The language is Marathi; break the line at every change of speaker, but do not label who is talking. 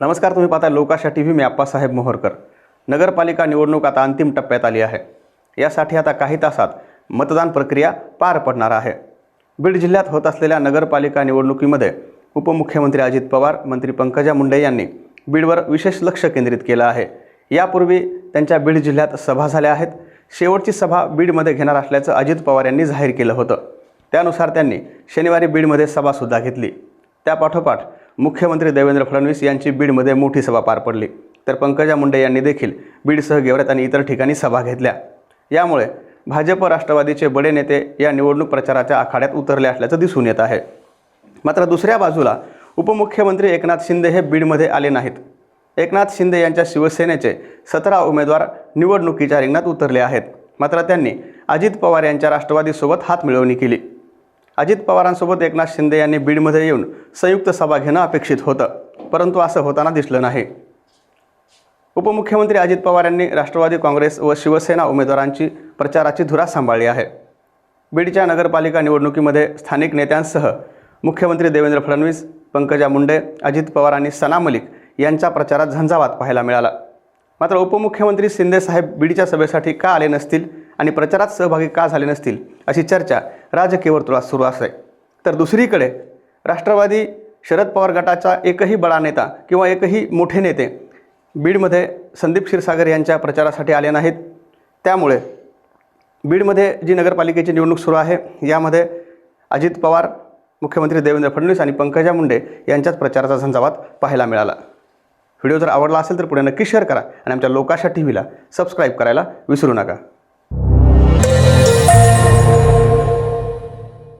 नमस्कार तुम्ही पाहता लोकाशा टी व्ही मी आप्पासाहेब मोहरकर. नगरपालिका निवडणूक आता अंतिम टप्प्यात आली आहे. यासाठी आता काही तासात मतदान प्रक्रिया पार पडणार आहे. बीड जिल्ह्यात होत असलेल्या नगरपालिका निवडणुकीमध्ये उपमुख्यमंत्री अजित पवार मंत्री पंकजा मुंडे यांनी बीडवर विशेष लक्ष केंद्रित केलं आहे. यापूर्वी त्यांच्या बीड जिल्ह्यात सभा झाल्या आहेत. शेवटची सभा बीडमध्ये घेणार असल्याचं अजित पवार यांनी जाहीर केलं होतं. त्यानुसार त्यांनी शनिवारी बीडमध्ये सभासुद्धा घेतली. त्यापाठोपाठ मुख्यमंत्री देवेंद्र फडणवीस यांची बीडमध्ये मोठी सभा पार पडली. तर पंकजा मुंडे यांनी देखील बीडसह गेवरात आणि इतर ठिकाणी सभा घेतल्या. यामुळे भाजप राष्ट्रवादीचे बडे नेते या निवडणूक प्रचाराच्या आखाड्यात उतरले असल्याचं दिसून येत आहे. मात्र दुसऱ्या बाजूला उपमुख्यमंत्री एकनाथ शिंदे हे बीडमध्ये आले नाहीत. एकनाथ शिंदे यांच्या शिवसेनेचे सतरा उमेदवार निवडणुकीच्या रिंगणात उतरले आहेत. मात्र त्यांनी अजित पवार यांच्या राष्ट्रवादीसोबत हातमिळवणी केली. अजित पवारांसोबत एकनाथ शिंदे यांनी बीडमध्ये येऊन संयुक्त सभा घेणं अपेक्षित होतं परंतु असं होताना दिसलं नाही. उपमुख्यमंत्री अजित पवार यांनी राष्ट्रवादी काँग्रेस व शिवसेना उमेदवारांची प्रचाराची धुरा सांभाळली आहे. बीडच्या नगरपालिका निवडणुकीमध्ये स्थानिक नेत्यांसह मुख्यमंत्री देवेंद्र फडणवीस पंकजा मुंडे अजित पवार आणि सना मलिक यांच्या प्रचारात झंझावात पाहायला मिळाला. मात्र उपमुख्यमंत्री शिंदेसाहेब बीडच्या सभेसाठी का आले नसतील आणि प्रचारात सहभागी का झाले नसतील अशी चर्चा राजकीय वर्तुळात सुरू आहे तर दुसरीकडे राष्ट्रवादी शरद पवार गटाचा एकही बडा नेता किंवा एकही मोठे नेते बीडमध्ये संदीप क्षीरसागर यांच्या प्रचारासाठी आले नाहीत. त्यामुळे बीडमध्ये जी नगरपालिकेची निवडणूक सुरू आहे यामध्ये अजित पवार मुख्यमंत्री देवेंद्र फडणवीस आणि पंकजा मुंडे यांच्याच प्रचाराचा झंझावात पाहायला मिळाला. व्हिडिओ जर आवडला असेल तर पुढे नक्की शेअर करा आणि आमच्या लोकाशा टी व्हीला सबस्क्राईब करायला विसरू नका.